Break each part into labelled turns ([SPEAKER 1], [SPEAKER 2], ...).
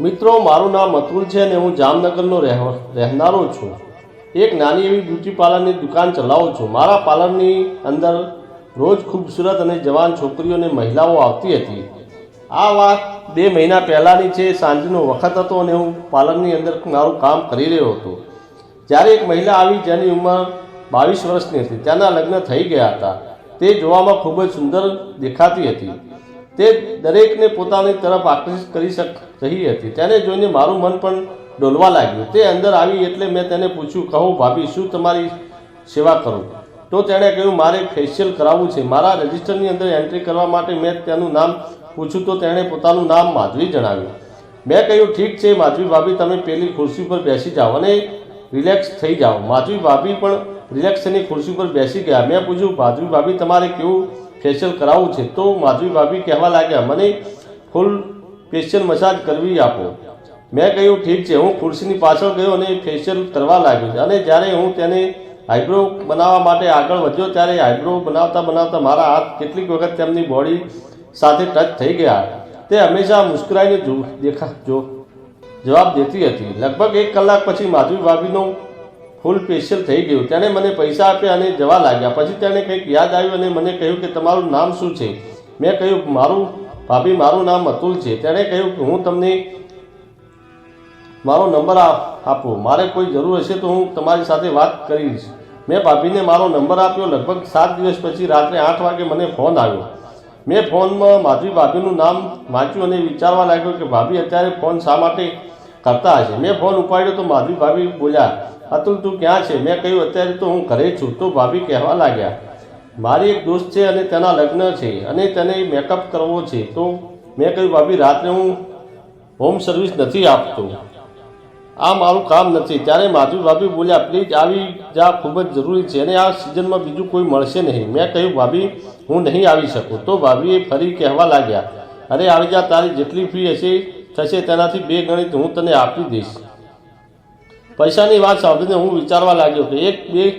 [SPEAKER 1] મિત્રો, મારું નામ અતુલ છે અને હું જામનગરનો રહેનારો છું. એક નાની એવી બ્યુટી પાર્લરની દુકાન ચલાવું છું. મારા પાર્લરની અંદર રોજ ખૂબસૂરત અને જવાન છોકરીઓ અને મહિલાઓ આવતી હતી. આ વાત બે મહિના પહેલાંની છે, સાંજનો વખત હતો અને હું પાર્લરની અંદર મારું કામ કરી રહ્યો હતો. જ્યારે એક મહિલા આવી જેની ઉંમર બાવીસ વર્ષની હતી. તેના લગ્ન થઈ ગયા હતા. તે જોવામાં ખૂબ જ સુંદર દેખાતી હતી. તે દરેકને પોતાની તરફ આકર્ષિત કરી શક, રહી હતી. તેને જોઈને મારું મન પણ ડોલવા લાગ્યું. તે અંદર આવી એટલે મેં તેને પૂછ્યું, કહો ભાભી, શું તમારી સેવા કરું? તો તેણે કહ્યું, મારે ફેશિયલ કરાવવું છે. મારા રજિસ્ટરની અંદર એન્ટ્રી કરવા માટે મેં તેનું નામ પૂછ્યું, તો તેણે પોતાનું નામ માધવી જણાવ્યું. મેં કહ્યું, ઠીક છે, માધવી ભાભી, તમે પેલી ખુરશી પર બેસી જાઓ અને રિલેક્સ થઈ જાઓ. માધવી ભાભી પણ રિલેક્સની ખુરશી પર બેસી ગયા. મેં પૂછ્યું માધવી ભાભી, તમારે કેવું ફેશિયલ કરાવવું છે, તો માધવી ભાભી કહેવા લાગ્યા, મને ફૂલ ફેશિયલ મસાજ કરવી આપો. મેં કહ્યું, ઠીક છે, હું ખુરશીની પાછળ ગયો અને ફેશિયલ કરવા લાગ્યો અને જ્યારે હું તેને આઈબ્રો બનાવવા માટે આગળ વધ્યો, ત્યારે આઈબ્રો બનાવતા બનાવતા મારા હાથ કેટલીક વખત તેમની બોડી સાથે ટચ થઈ ગયા. તે હંમેશા મુસ્કરાઈને જો, દેખા, જો, જવાબ દેતી હતી. લગભગ એક કલાક પછી માધવી ભાભીનું ફૂલ ફેશિયલ થઈ ગયું. તેણે મને પૈસા આપ્યા અને જવા લાગ્યા. પછી તેણે કંઈક યાદ આવ્યું અને મને કહ્યું કે તમારું નામ શું છે? મેં કહ્યું, મારું, ભાભી, મારું નામ અતુલ છે. તેણે કહ્યું કે હું તમને મારો નંબર આપો મારે કોઈ જરૂર હશે તો હું તમારી સાથે વાત કરીશ. મેં ભાભીને મારો નંબર આપ્યો. લગભગ સાત દિવસ પછી રાત્રે આઠ વાગે મને ફોન આવ્યો. મેં ફોનમાં માધવી ભાભીનું નામ વાંચ્યું અને વિચારવા લાગ્યો કે, ભાભી, અત્યારે ફોન શા માટે કરતા હશે. મેં ફોન ઉપાડ્યો તો માધવી ભાભી બોલ્યા, અતુલ, તું ક્યાં છે? મેં કહ્યું, અત્યારે તો હું ઘરે છું. તો ભાભી કહેવા લાગ્યા, મારી એક દોસ્ત છે અને તેના લગ્ન છે અને તેને મેકઅપ કરવો છે. તો મેં કહ્યું, ભાભી, રાત્રે હું હોમ સર્વિસ નથી આપતો. આ મારું કામ નથી. ત્યારે માધવી ભાભી બોલ્યા પ્લીઝ આવી જા, ખૂબ જ જરૂરી છે અને આ સિઝનમાં બીજું કોઈ મળશે નહીં. મેં કહ્યું, ભાભી, હું નહીં આવી શકું. તો ભાભીએ ફરી કહેવા લાગ્યા, અરે, આવી જા, તારી જેટલી ફી હશે થશે તેનાથી બે ગણિત હું તને આપી દઈશ. પૈસાની વાત સાંભળીને હું વિચારવા લાગ્યો કે એક બે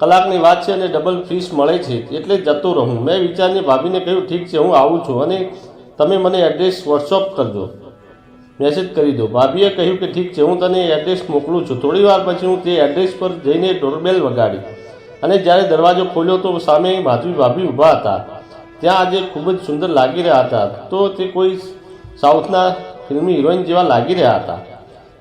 [SPEAKER 1] કલાકની વાત છે અને ડબલ ફીસ મળે છે, એટલે જતો રહું. મેં વિચારીને ભાભીને કહ્યું, ઠીક છે, હું આવું છું. અને તમે મને એડ્રેસ વોટ્સઅપ કરજો. મેસેજ કરી દો. ભાભીએ કહ્યું કે, ઠીક છે, હું તને એડ્રેસ મોકલું છું. થોડી વાર પછી હું તે એડ્રેસ પર જઈને ડોરબેલ વગાડી. અને જ્યારે દરવાજો ખોલ્યો તો સામે માધવી ભાભી ઊભા હતા. ત્યાં આજે ખૂબ જ સુંદર લાગી રહ્યા હતા. તો તે કોઈ સાઉથના ફિલ્મી હિરોઈન જેવા લાગી રહ્યા હતા.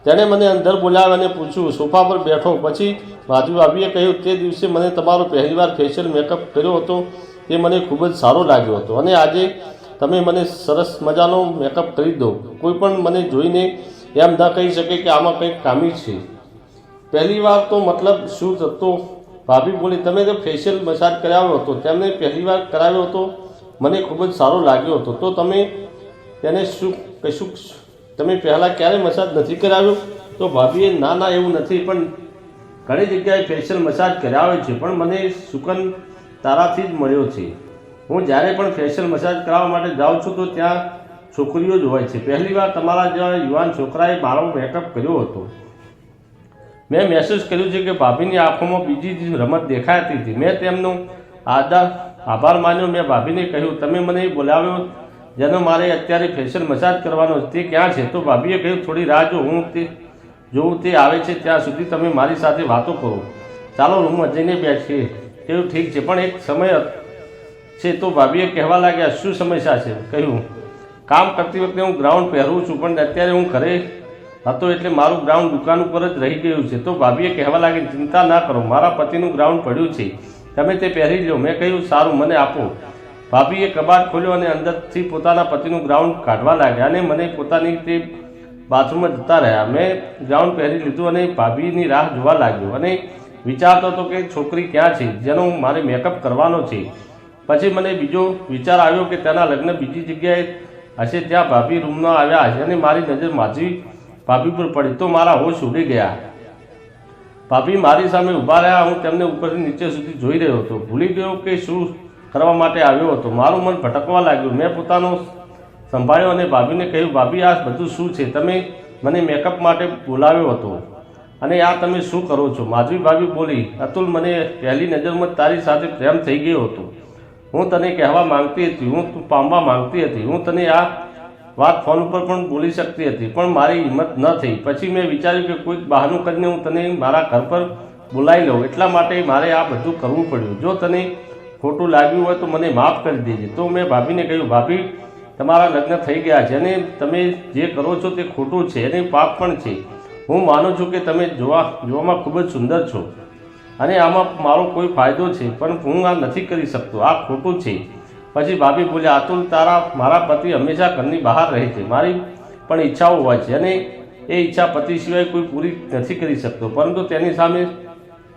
[SPEAKER 1] તેણે મને અંદર બોલાવ્યા અને પૂછ્યું, સોફા પર બેઠો. પછી બાજુ આવીએ કહ્યું, તે દિવસે મને તમારો પહેલીવાર ફેશિયલ મેકઅપ કર્યો હતો. તે મને ખૂબ જ સારો લાગ્યો હતો અને આજે તમે મને સરસ મજાનો મેકઅપ કરી દો. કોઈ પણ મને જોઈને એમ ન કહી શકે કે આમાં કંઈક ખામી છે. પહેલી વાર તો મતલબ શું થતો? ભાભી બોલી, તમે તો ફેશિયલ મસાજ કરાવ્યો હતો, તેમને પહેલી વાર કરાવ્યો હતો. મને ખૂબ જ સારો લાગ્યો હતો. તો તમે તેને શું કશું તમે પહેલાં ક્યારે મસાજ નથી કરાવ્યો? તો ભાભીએ ના ના એવું નથી, પણ ઘણી જગ્યાએ ફેશિયલ મસાજ કરાવે છે, પણ મને સુકન તારાથી જ મળ્યો છે. હું જ્યારે પણ ફેશિયલ મસાજ કરાવવા માટે જાઉં છું, તો ત્યાં છોકરીઓ જ હોય છે. પહેલી વાર તમારા જેવા યુવાન છોકરાએ મારો મેકઅપ કર્યો હતો. મેં મહેસૂસ કર્યું છે કે ભાભીની આંખોમાં બીજી રમત દેખાતી હતી. મેં તેમનો આદર આભાર માન્યો. મેં ભાભીને કહ્યું, તમે મને બોલાવ્યો જેનો મારે અત્યારે ફેશિયલ મસાજ કરવાનો તે ક્યાં છે? તો ભાભીએ કહ્યું, થોડી રાહ જો, હું તે, જોઉં તે આવે છે, ત્યાં સુધી તમે મારી સાથે વાતો કરો. ચાલો, રૂમમાં જઈને બેસીએ. તેવું ઠીક છે, પણ એક સમય છે. તો ભાભીએ કહેવા લાગ્યા, શું સમસ્યા છે? કહ્યું, કામ કરતી વખતે હું ગ્રાઉન્ડ પહેરું છું, પણ અત્યારે હું ઘરે હતો એટલે મારું ગ્રાઉન્ડ દુકાન ઉપર જ રહી ગયું છે. તો ભાભીએ કહેવા લાગી, ચિંતા ના કરો, મારા પતિનું ગ્રાઉન્ડ પડ્યું છે. તમે તે પહેરી લો મેં કહ્યું, સારું, મને આપો. ભાભીએ કબાટ ખોલ્યો અને અંદરથી પોતાના પતિનું ગ્રાઉન્ડ કાઢવા લાગ્યા અને મને પોતાની તે બાથરૂમમાં જતા રહ્યા. મેં ગ્રાઉન્ડ પહેરી લીધું અને ભાભીની રાહ જોવા લાગ્યો અને વિચારતો હતો કે છોકરી ક્યાં છે? જેનો મારે મેકઅપ કરવાનો છે. પછી મને બીજો વિચાર આવ્યો કે તેના લગ્ન બીજી જગ્યાએ હશે. ત્યાં ભાભી રૂમમાં આવ્યા હશે અને મારી નજર માધવી ભાભી પર પડી. તો મારા હોશ ઉડી ગયા. ભાભી મારી સામે ઊભા રહ્યા. હું તેમને ઉપરથી નીચે સુધી જોઈ રહ્યો હતો. ભૂલી ગયો કે શું કરવા માટે આવ્યો હતો. મારું મન ભટકવા લાગ્યું. મેં પોતાનો સંભાળ્યો અને ભાભીને કહ્યું, ભાભી, આ બધું શું છે? તમે મને મેકઅપ માટે બોલાવ્યો હતો અને આ તમે શું કરો છો? માધવી ભાભી બોલી, અતુલ, મને પહેલી નજરમાં તારી સાથે પ્રેમ થઈ ગયો હતો. હું તને કહેવા માંગતી હતી. હું તું પામવા માંગતી હતી. હું તને આ વાત ફોન ઉપર પણ બોલી શકતી હતી, પણ મારી હિંમત ન થઈ. પછી મેં વિચાર્યું કે કોઈક બહાનું કરીને હું તને મારા ઘર પર બોલાવી લઉં. એટલા માટે મારે આ બધું કરવું પડ્યું. જો તને ખોટું લાગ્યું હોય તો મને માફ કરી દેજે. તો મેં ભાભીને કહ્યું, ભાભી, તમારા લગ્ન થઈ ગયા છે અને તમે જે કરો છો તે ખોટું છે અને પાપ પણ છે. હું માનું છું કે તમે જોવા, જોવામાં ખૂબ જ સુંદર છો અને આમાં મારો કોઈ ફાયદો છે, પણ હું આ નથી કરી શકતો. આ ખોટું છે. પછી ભાભી બોલ્યા અતુલ તારા, મારા પતિ હંમેશા ઘરની બહાર રહે છે. મારી પણ ઈચ્છાઓ હોય છે અને એ ઈચ્છા પતિ સિવાય કોઈ પૂરી નથી કરી શકતો. પરંતુ તેની સામે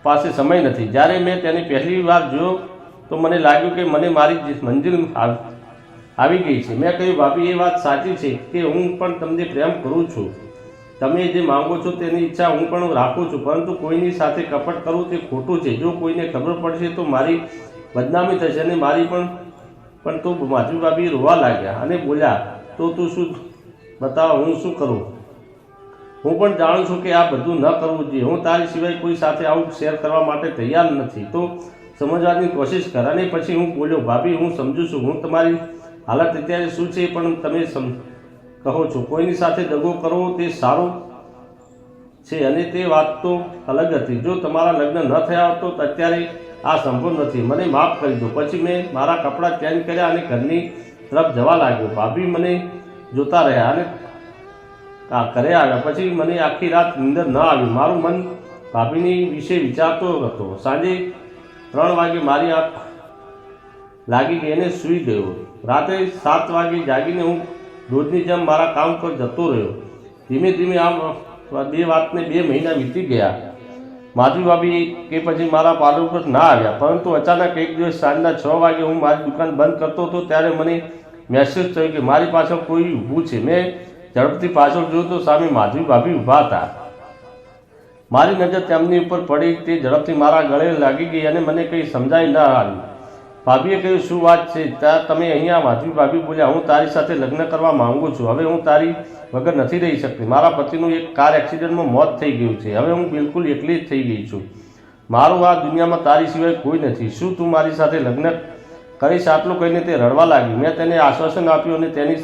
[SPEAKER 1] પાસે સમય નથી. જ્યારે મેં તેને પહેલી વાર જોયો તો મને લાગ્યું કે મને મારી મંજિલ આવી ગઈ છે. મેં કહ્યું, ભાભી, એ વાત સાચી છે કે હું પણ તમને પ્રેમ કરું છું. તમે જે માંગો છો તેની ઈચ્છા હું પણ રાખું છું. પરંતુ કોઈની સાથે કપટ કરવું તે ખોટું છે. જો કોઈને ખબર પડશે તો મારી બદનામી થશે અને મારી પણ પણ તો માધવી ભાભી રોવા લાગ્યા અને બોલ્યા, તો તું શું બતાવ, હું શું કરું? હું પણ જાણું છું કે આ બધું ન કરવું જોઈએ. હું તારી સિવાય કોઈ સાથે આવું શેર કરવા માટે તૈયાર નથી. તો સમજવાની કોશિશ કર અને પછી હું બોલ્યો, ભાભી, હું સમજુ છું, હું તમારી હાલત અત્યારે શું છે પણ તમે કહો છો, કોઈની સાથે દગો કરવો તે સારું છે અને તે વાત તો અલગ હતી. જો તમારા લગ્ન ન થયા હોત તો અત્યારે આ સંભવ નથી. મને માફ કરી દો. પછી મેં મારા કપડાં ચેન્જ કર્યા અને ઘરની તરફ જવા લાગ્યો. ભાભી મને જોતા રહ્યા અને આ ઘરે આવ્યા. પછી મને આખી રાત નીંદર ન આવી. મારું મન ભાભીની વિશે વિચારતો હતો. સાંજે ત્રણ વાગે મારી આંખ લાગી ગઈ અને સૂઈ ગયો. રાત્રે સાત વાગે જાગીને હું રોજની જેમ મારા કામ પર જતો રહ્યો. ધીમે ધીમે આમ બે વાતને બે મહિના વીતી ગયા. માધવી ભાભી કે પછી મારા પાર્લર ઉપર ના આવ્યા. પરંતુ અચાનક એક દિવસ સાંજના છ વાગે હું મારી દુકાન બંધ કરતો હતો ત્યારે મને મેસેજ થયો કે મારી પાછળ કોઈ ઊભું છે. મેં ઝડપથી પાછળ જોયું તો સામે માધવી ભાભી ઊભા હતા. મારી નજર તેમની ઉપર પડી, તે ઝડપથી મારા ગળે લાગી ગઈ અને મને કંઈ સમજાઈ ન આવ્યું. ભાભીએ કહ્યું, શું વાત છે? ત્યાં તમે અહીંયા માધવી ભાભી બોલ્યા. હું તારી સાથે લગ્ન કરવા માંગુ છું. હવે હું તારી વગર નથી રહી શકતી. મારા પતિનું એક કાર એક્સિડન્ટમાં મોત થઈ ગયું છે. હવે હું બિલકુલ એકલી જ થઈ ગઈ છું. મારું આ દુનિયામાં તારી સિવાય કોઈ નથી. શું તું મારી સાથે લગ્ન કરીશ? આટલું કહીને તે રડવા લાગી. મેં તેને આશ્વાસન આપ્યું અને તેની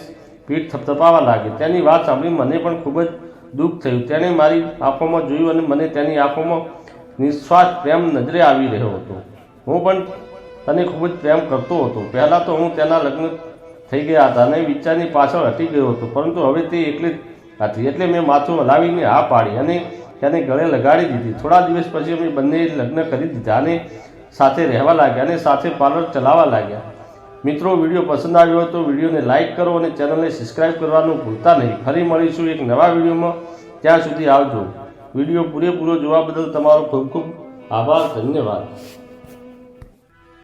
[SPEAKER 1] પીઠ થપથપાવા લાગી. તેની વાત સાંભળી મને પણ ખૂબ જ દુઃખ થયું. તેણે મારી આંખોમાં જોયું અને મને તેની આંખોમાં નિસ્વાર્થ પ્રેમ નજરે આવી રહ્યો હતો. હું પણ તને ખૂબ જ પ્રેમ કરતો હતો. પહેલાં તો હું તેના લગ્ન થઈ ગયા હતા અને વિચારની પાછળ હટી ગયો હતો. પરંતુ હવે તે એકલી હતી. એટલે મેં માથું હલાવીને હા પાડી અને તેને ગળે લગાડી દીધી. થોડા દિવસ પછી અમે બંને લગ્ન કરી દીધા અને સાથે રહેવા લાગ્યા અને સાથે પાર્લર ચલાવવા લાગ્યા. મિત્રો, વીડિયો પસંદ આવ્યો હોય તો વિડીયોને લાઇક કરો અને ચેનલને સબસ્ક્રાઇબ કરવાનું ભૂલતા નહીં. ફરી મળીશું એક નવા વિડીયોમાં. ત્યાં સુધી આવજો. વીડિયો પૂરેપૂરો જોવા બદલ તમારો ખૂબ ખૂબ આભાર. ધન્યવાદ.